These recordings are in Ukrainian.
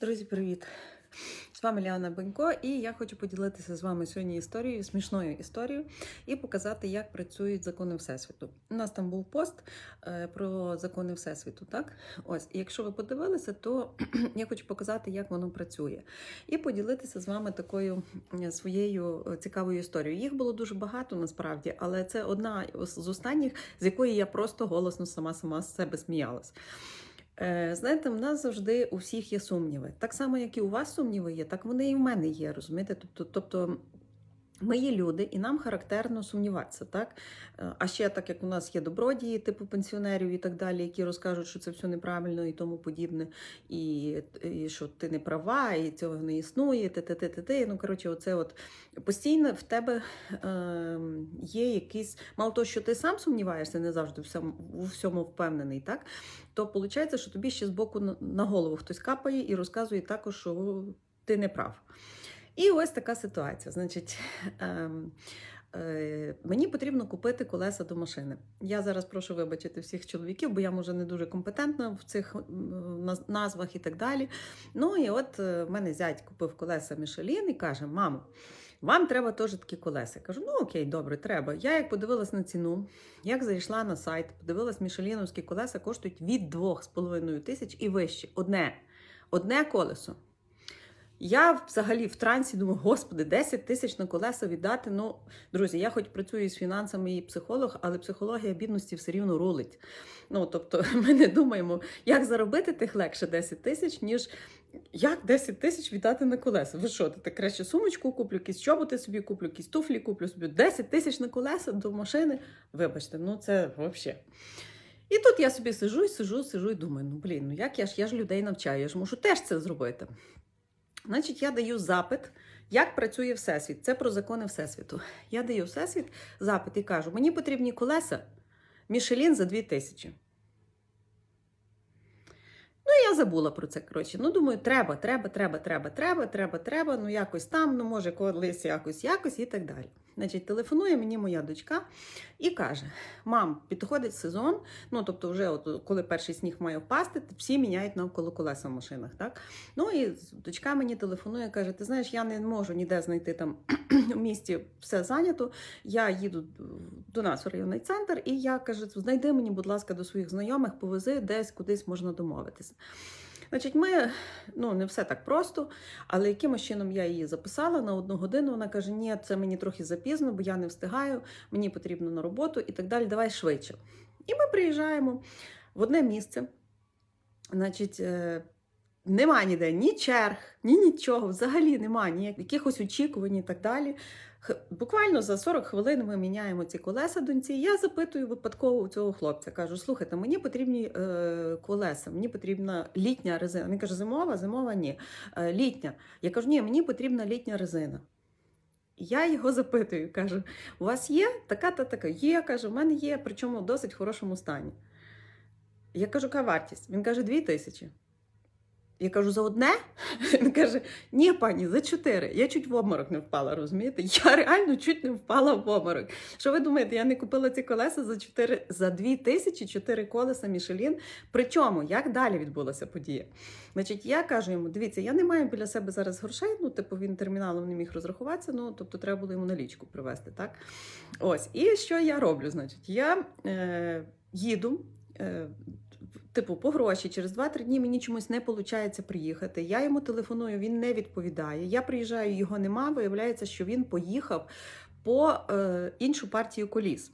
Друзі, привіт! З вами Ліана Бенько, і я хочу поділитися з вами сьогодні історією, смішною історією, і показати, як працюють закони Всесвіту. У нас там був пост е, про закони Всесвіту, так? Ось, і якщо ви подивилися, то я хочу показати, як воно працює, і поділитися з вами такою е, своєю е, цікавою історією. Їх було дуже багато насправді, але це одна з останніх, з якої я просто голосно сама сама з себе сміялась. Е, Знаєте, в нас завжди у всіх є сумніви. Так само, як і у вас сумніви є, так вони і в мене є, розумієте? Тобто, тобто ми є люди, і нам характерно сумніватися, так? Е, А ще так як у нас є добродії, типу пенсіонерів і так далі, які розкажуть, що це все неправильно і тому подібне, і, і що ти не права, і цього не існує, ти ти ти ти Ну, коротше, оце от постійно в тебе е, є якийсь, мало того, що ти сам сумніваєшся, не завжди у всьому впевнений, так? То виходить, що тобі ще з боку на голову хтось капає і розказує також, що ти не прав. І ось така ситуація. Значить, ем, е, мені потрібно купити колеса до машини. Я зараз прошу вибачити всіх чоловіків, бо я може не дуже компетентна в цих назвах і так далі. Ну і от е, в мене зять купив колеса Мішелін і каже: мамо. Вам треба теж такі колеса. Я кажу, ну окей, добре, треба. Я як подивилась на ціну, як зайшла на сайт, подивилась, мішеліновські колеса коштують від 2,5 тисяч і вище. Одне. Одне колесо. Я взагалі в трансі думаю, господи, 10 тисяч на колеса віддати. Ну, друзі, я хоч працюю з фінансами і психолог, але психологія бідності все рівно рулить. Ну, тобто, ми не думаємо, як заробити тих легше 10 тисяч, ніж як 10 тисяч віддати на колеса. Ви що, ти краще сумочку куплю, якісь чоботи собі куплю, якісь туфлі куплю собі. 10 тисяч на колеса до машини. Вибачте, ну це взагалі. І тут я собі сижу і сижу, сижу і думаю, ну блін, ну як я ж я ж людей навчаю, я ж мушу теж це зробити. Значить, я даю запит, як працює Всесвіт. Це про закони Всесвіту. Я даю Всесвіт запит і кажу: мені потрібні колеса Мішелін за 2000. Ну, я забула про це. Коротше. Ну, думаю, треба, треба, треба, треба, треба, треба, треба. Ну, якось там, ну, може, колись якось, якось і так далі. Значить, телефонує мені моя дочка і каже: Мам, підходить сезон. Ну, тобто, вже от, коли перший сніг має впасти, всі міняють навколо колеса в машинах. Так? Ну і дочка мені телефонує, каже: Ти знаєш, я не можу ніде знайти там у місті все зайнято. Я їду до нас в районний центр, і я каже, знайди мені, будь ласка, до своїх знайомих, повези десь кудись можна домовитися. Значить, ми ну не все так просто, але якимось чином я її записала на одну годину. Вона каже: Ні, це мені трохи запізно, бо я не встигаю, мені потрібно на роботу і так далі. Давай швидше. І ми приїжджаємо в одне місце. Значить, е, нема ніде ні черг, ні нічого, взагалі нема ні якихось очікувань і так далі. Буквально за 40 хвилин ми міняємо ці колеса доньці. Я запитую випадково у цього хлопця. Кажу: слухайте, мені потрібні е, колеса, мені потрібна літня резина. Він каже, зимова, зимова ні. Е, літня. Я кажу, ні, мені потрібна літня резина. Я його запитую, кажу: у вас є така та така? Є, каже, в мене є, причому в досить хорошому стані. Я кажу, яка вартість? Він каже, дві тисячі. Я кажу, за одне? Він каже, ні, пані, за чотири. Я чуть в обморок не впала, розумієте? Я реально чуть не впала в обморок. Що ви думаєте, я не купила ці колеса за 4, за 2 тисячі чотири колеса Мішелін? Причому, як далі відбулася подія? Значить, я кажу йому: дивіться, я не маю біля себе зараз грошей, ну, типу, він терміналом не міг розрахуватися, ну, тобто треба було йому налічку привезти, так? Ось, і що я роблю? Значить, я е, їду. Е, Типу, по гроші через 2-3 дні мені чомусь не виходить приїхати. Я йому телефоную, він не відповідає. Я приїжджаю, його нема. Виявляється, що він поїхав по е, іншу партію коліс.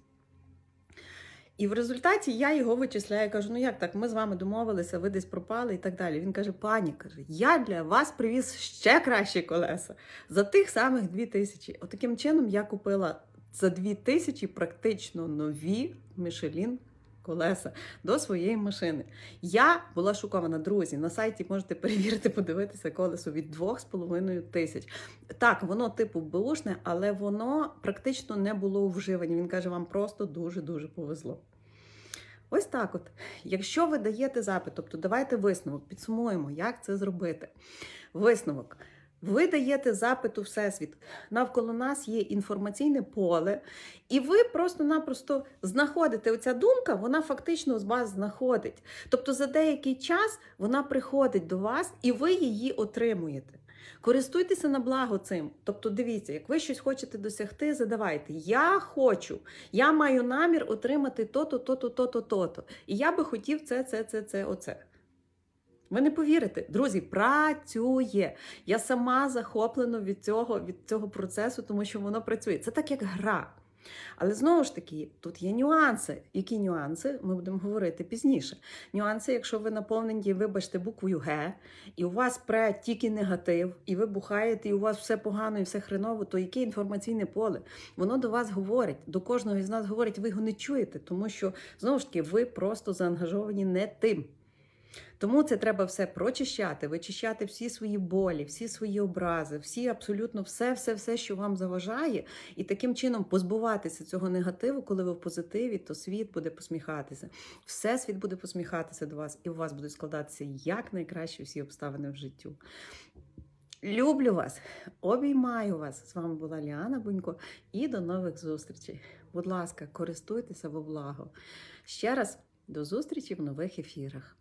І в результаті я його вичисляю, кажу: ну як так, ми з вами домовилися, ви десь пропали і так далі. Він каже: пані, каже, я для вас привіз ще кращі колеса за тих самих 2 тисячі. Отаким чином я купила за 2 тисячі практично нові Мішелін колеса до своєї машини. Я була шокована, друзі. На сайті можете перевірити, подивитися колесо від 2,5 тисяч. Так, воно типу беушне, але воно практично не було у вживанні. Він каже, вам просто дуже-дуже повезло. Ось так от. Якщо ви даєте запит, тобто давайте висновок, підсумуємо, як це зробити. Висновок. Ви даєте запит у всесвіт. Навколо нас є інформаційне поле, і ви просто-напросто знаходите оця думка, вона фактично з вас знаходить. Тобто за деякий час вона приходить до вас, і ви її отримуєте. Користуйтеся на благо цим. Тобто, дивіться, як ви щось хочете досягти, задавайте. Я хочу, я маю намір отримати то-то, то-то, то-то, то-то. І я би хотів це, це, це, це, оце. Ви не повірите, друзі, працює. Я сама захоплена від цього, від цього процесу, тому що воно працює. Це так, як гра. Але знову ж таки, тут є нюанси. Які нюанси? Ми будемо говорити пізніше. Нюанси, якщо ви наповнені, вибачте, буквою Г, і у вас пре тільки негатив, і ви бухаєте, і у вас все погано і все хреново, то яке інформаційне поле? Воно до вас говорить, до кожного із нас говорить, ви його не чуєте, тому що знову ж таки ви просто заангажовані не тим. Тому це треба все прочищати, вичищати всі свої болі, всі свої образи, всі абсолютно все, все, все, що вам заважає, і таким чином позбуватися цього негативу, коли ви в позитиві, то світ буде посміхатися. Все світ буде посміхатися до вас, і у вас будуть складатися як найкраще всі обставини в життю. Люблю вас, обіймаю вас. З вами була Ліана Бунько, і до нових зустрічей. Будь ласка, користуйтеся во благо. Ще раз до зустрічі в нових ефірах.